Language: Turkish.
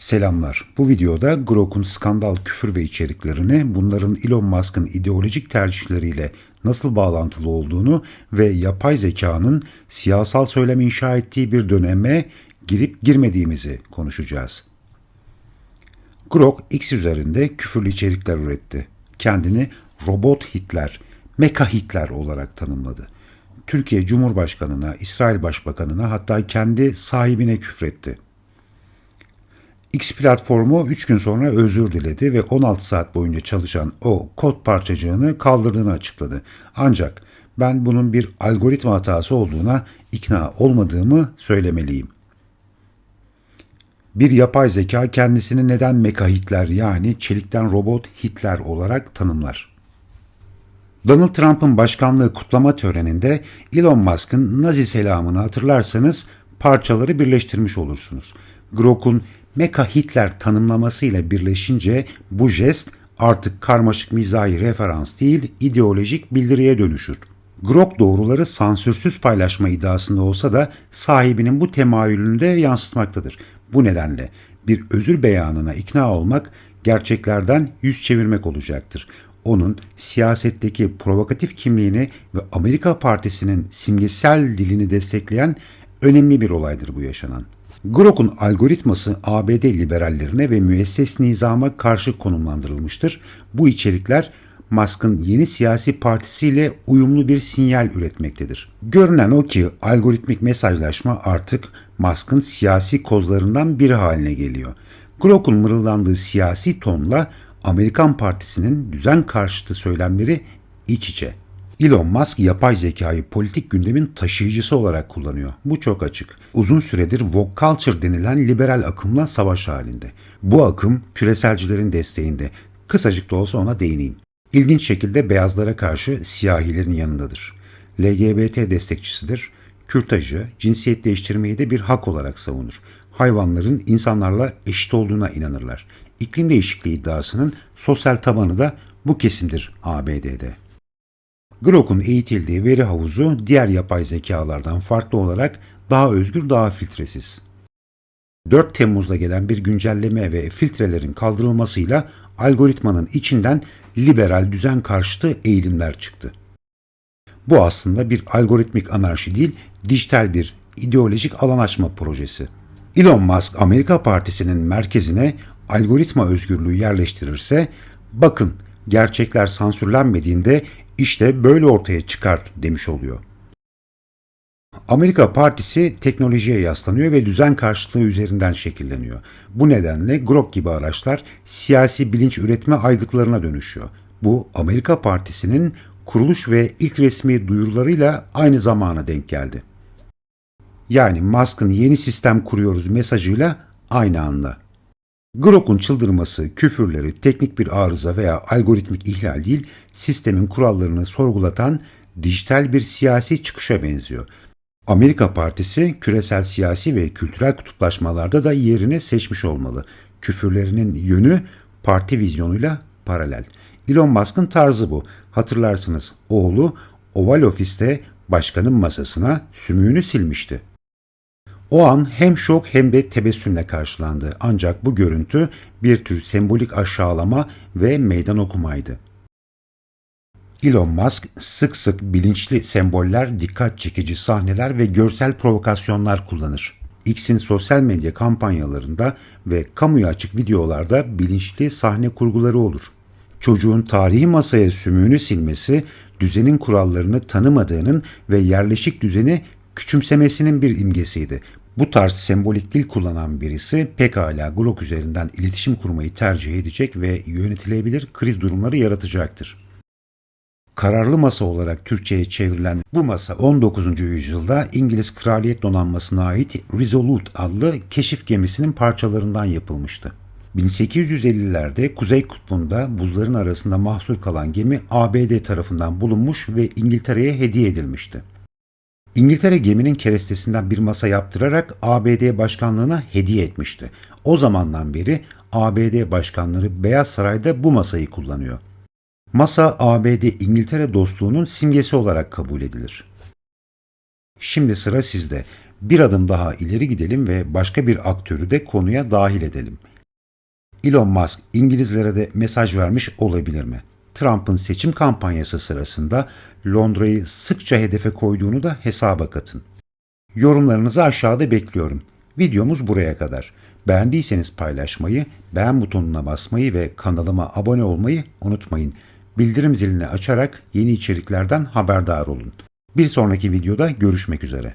Selamlar. Bu videoda Grok'un skandal küfür ve içeriklerini, bunların Elon Musk'ın ideolojik tercihleriyle nasıl bağlantılı olduğunu ve yapay zekanın siyasal söylem inşa ettiği bir döneme girip girmediğimizi konuşacağız. Grok X üzerinde küfürlü içerikler üretti. Kendini robot Hitler, Meka Hitler olarak tanımladı. Türkiye Cumhurbaşkanına, İsrail Başbakanına hatta kendi sahibine küfretti. X platformu 3 gün sonra özür diledi ve 16 saat boyunca çalışan o kod parçacığını kaldırdığını açıkladı. Ancak ben bunun bir algoritma hatası olduğuna ikna olmadığımı söylemeliyim. Bir yapay zeka kendisini neden Meka Hitler yani çelikten robot Hitler olarak tanımlar? Donald Trump'ın başkanlığı kutlama töreninde Elon Musk'ın Nazi selamını hatırlarsanız parçaları birleştirmiş olursunuz. Grok'un Meka Hitler tanımlamasıyla birleşince bu jest artık karmaşık mizahi referans değil ideolojik bildiriye dönüşür. Grok doğruları sansürsüz paylaşma iddiasında olsa da sahibinin bu temayülünü de yansıtmaktadır. Bu nedenle bir özür beyanına ikna olmak gerçeklerden yüz çevirmek olacaktır. Onun siyasetteki provokatif kimliğini ve Amerika Partisi'nin simgesel dilini destekleyen önemli bir olaydır bu yaşanan. Grok'un algoritması ABD liberallerine ve müesses nizama karşı konumlandırılmıştır. Bu içerikler Musk'ın yeni siyasi partisiyle uyumlu bir sinyal üretmektedir. Görünen o ki algoritmik mesajlaşma artık Musk'ın siyasi kozlarından biri haline geliyor. Grok'un mırıldandığı siyasi tonla Amerikan Partisi'nin düzen karşıtı söylemleri iç içe. Elon Musk yapay zekayı politik gündemin taşıyıcısı olarak kullanıyor. Bu çok açık. Uzun süredir woke culture denilen liberal akımla savaş halinde. Bu akım küreselcilerin desteğinde. Kısacık da olsa ona değineyim. İlginç şekilde beyazlara karşı siyahilerin yanındadır. LGBT destekçisidir. Kürtajı, cinsiyet değiştirmeyi de bir hak olarak savunur. Hayvanların insanlarla eşit olduğuna inanırlar. İklim değişikliği iddiasının sosyal tabanı da bu kesimdir ABD'de. Grok'un eğitildiği veri havuzu diğer yapay zekalardan farklı olarak daha özgür, daha filtresiz. 4 Temmuz'da gelen bir güncelleme ve filtrelerin kaldırılmasıyla algoritmanın içinden liberal düzen karşıtı eğilimler çıktı. Bu aslında bir algoritmik anarşi değil, dijital bir ideolojik alan açma projesi. Elon Musk Amerika Partisi'nin merkezine algoritma özgürlüğü yerleştirirse, bakın gerçekler sansürlenmediğinde işte böyle ortaya çıkar demiş oluyor. Amerika Partisi teknolojiye yaslanıyor ve düzen karşıtlığı üzerinden şekilleniyor. Bu nedenle Grok gibi araçlar siyasi bilinç üretme aygıtlarına dönüşüyor. Bu Amerika Partisi'nin kuruluş ve ilk resmi duyurularıyla aynı zamana denk geldi. Yani Musk'ın yeni sistem kuruyoruz mesajıyla aynı anda. Grok'un çıldırması, küfürleri teknik bir arıza veya algoritmik ihlal değil, sistemin kurallarını sorgulatan dijital bir siyasi çıkışa benziyor. Amerika Partisi küresel siyasi ve kültürel kutuplaşmalarda da yerini seçmiş olmalı. Küfürlerinin yönü parti vizyonuyla paralel. Elon Musk'ın tarzı bu. Hatırlarsınız oğlu Oval Ofis'te başkanın masasına sümüğünü silmişti. O an hem şok hem de tebessümle karşılandı. Ancak bu görüntü bir tür sembolik aşağılama ve meydan okumaydı. Elon Musk sık sık bilinçli semboller, dikkat çekici sahneler ve görsel provokasyonlar kullanır. X'in sosyal medya kampanyalarında ve kamuya açık videolarda bilinçli sahne kurguları olur. Çocuğun tarihi masaya sümüğünü silmesi, düzenin kurallarını tanımadığının ve yerleşik düzeni küçümsemesinin bir imgesiydi. Bu tarz sembolik dil kullanan birisi pekala Grok üzerinden iletişim kurmayı tercih edecek ve yönetilebilir kriz durumları yaratacaktır. Kararlı masa olarak Türkçe'ye çevrilen bu masa 19. yüzyılda İngiliz Kraliyet Donanması'na ait Resolute adlı keşif gemisinin parçalarından yapılmıştı. 1850'lerde Kuzey Kutbu'nda buzların arasında mahsur kalan gemi ABD tarafından bulunmuş ve İngiltere'ye hediye edilmişti. İngiltere geminin kerestesinden bir masa yaptırarak ABD başkanlığına hediye etmişti. O zamandan beri ABD başkanları Beyaz Saray'da bu masayı kullanıyor. Masa ABD-İngiltere dostluğunun simgesi olarak kabul edilir. Şimdi sıra sizde. Bir adım daha ileri gidelim ve başka bir aktörü de konuya dahil edelim. Elon Musk İngilizlere de mesaj vermiş olabilir mi? Trump'ın seçim kampanyası sırasında Londra'yı sıkça hedefe koyduğunu da hesaba katın. Yorumlarınızı aşağıda bekliyorum. Videomuz buraya kadar. Beğendiyseniz paylaşmayı, beğen butonuna basmayı ve kanalıma abone olmayı unutmayın. Bildirim zilini açarak yeni içeriklerden haberdar olun. Bir sonraki videoda görüşmek üzere.